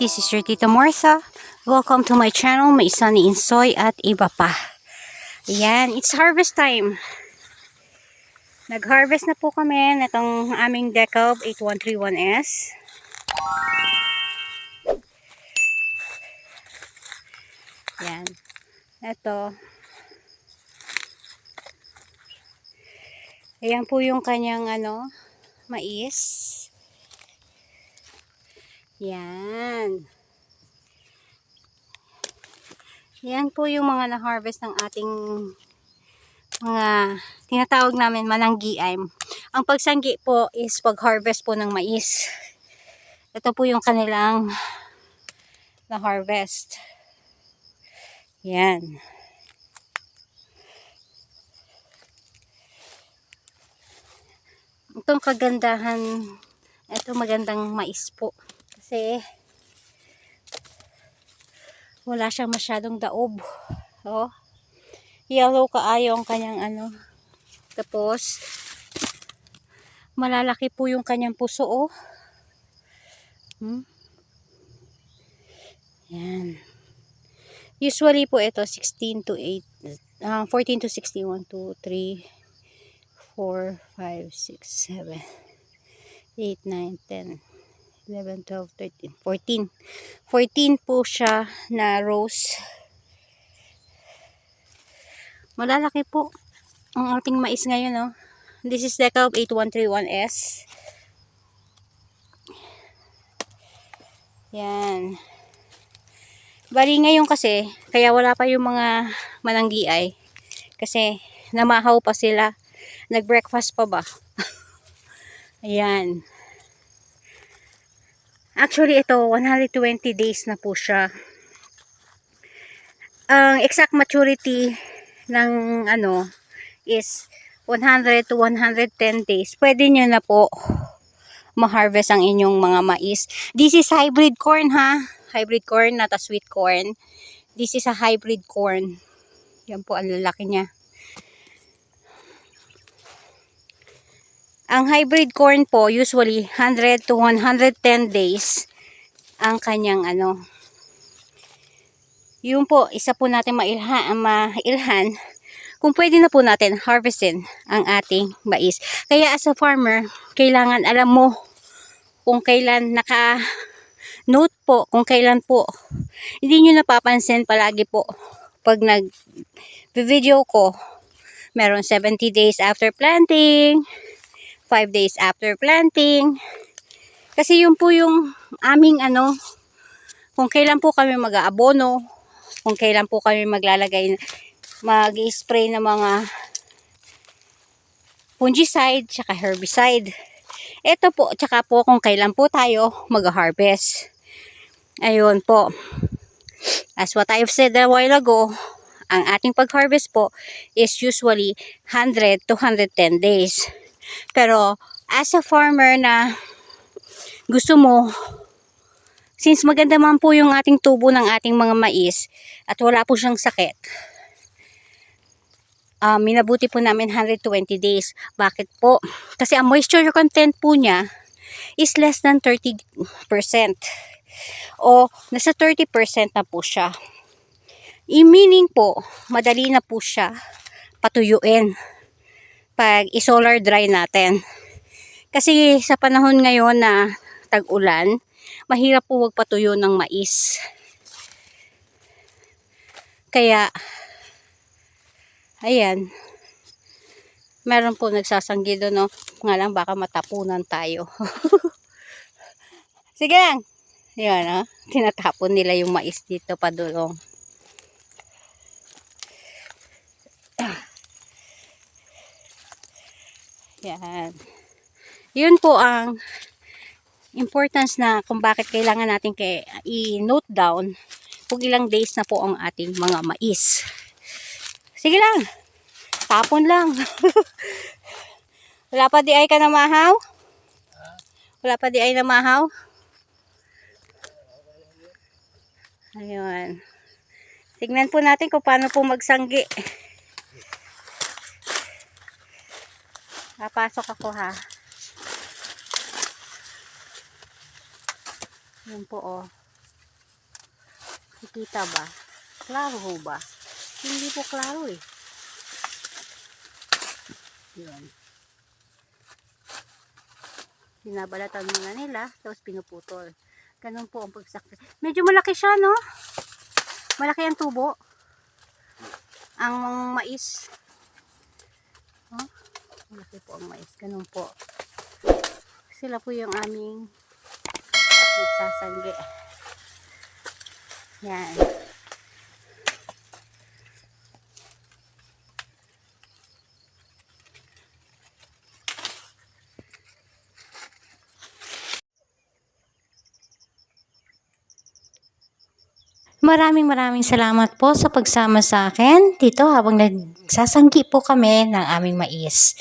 Hi, this is your Tita Martha. Welcome to my channel, May Sunny Insoy at iba pa. Ayan, it's harvest time. Nag-harvest na po kami nitong aming Decob 8131S. Yan. Ito. Ayan po yung kanyang ano, mais. Yan. Yan po yung mga na-harvest ng ating mga tinatawag namin mananggiay. Ang pagsanggi po is pag-harvest po ng mais. Ito po yung kanilang na-harvest. Yan. Itong kagandahan, ito magandang mais po. Kasi wala siyang masyadong daob. Oh. Yellow kaayo ang kanyang ano. Tapos malalaki po yung kanyang puso oh. Hmm? Yan. Usually po ito 16 to 8 uh, 14 to 16 1 2 3 4 5 6 7 8 9 10 11, 12, 13, 14. 14 po siya na rose. Malalaki po ang ating mais ngayon, no? This is Decob 8131S. Yan. Bali ngayon kasi, kaya wala pa yung mga mananggiay. Kasi namahaw pa sila. Nag-breakfast pa ba? Ayan. Actually, ito, 120 days na po siya. Ang exact maturity ng ano is 100 to 110 days. Pwede nyo na po ma-harvest ang inyong mga mais. This is hybrid corn ha. Hybrid corn, not a sweet corn. This is a hybrid corn. Yan po, ang lalaki niya. Ang hybrid corn po, usually 100 to 110 days ang kanyang ano. Yung po, isa po natin mailha, mailhan kung pwede na po natin harvestin ang ating mais. Kaya as a farmer, kailangan alam mo kung kailan naka note po kung kailan po. Hindi nyo napapansin palagi po pag nag video ko meron 70 days after planting 5 days after planting. Kasi yun po yung aming ano, kung kailan po kami mag-aabono, kung kailan po kami maglalagay, mag-spray ng mga fungicide, tsaka herbicide. Ito po, tsaka po kung kailan po tayo mag-harvest. Ayun po. As what I've said a while ago, ang ating pag-harvest po is usually 100 to 110 days. Pero as a farmer na gusto mo, since maganda man po yung ating tubo ng ating mga mais at wala po siyang sakit, uh, minabuti po namin 120 days. Bakit po? Kasi ang moisture content po niya is less than 30% o nasa 30% na po siya. I meaning po, madali na po siya patuyuin pag i-solar dry natin. Kasi sa panahon ngayon na tag-ulan, mahirap po magpatuyo ng mais. Kaya, ayan, meron po nagsasanggi doon, no? Nga lang, baka matapunan tayo. Sige lang. Yan, no? Tinatapon nila yung mais dito pa Yan. Yun po ang importance na kung bakit kailangan natin kay i-note down kung ilang days na po ang ating mga mais. Sige lang. Tapon lang. Wala pa di ay ka na mahaw? Wala pa di ay na mahaw? Ayun. Tignan po natin kung paano po magsanggi. Papasok ako ha. Yan po oh. Nakikita ba? Klaro ho ba? Hindi po klaro eh. Yan. Binabalatan muna nila, tapos pinuputol. Ganun po ang pagsakit. Medyo malaki siya, no? Malaki ang tubo. Ang mais. Malaki po ang mais. Ganun po. Sila po yung aming nagsasangge. Yan. Maraming maraming salamat po sa pagsama sa akin dito habang nagsasanggi po kami ng aming mais.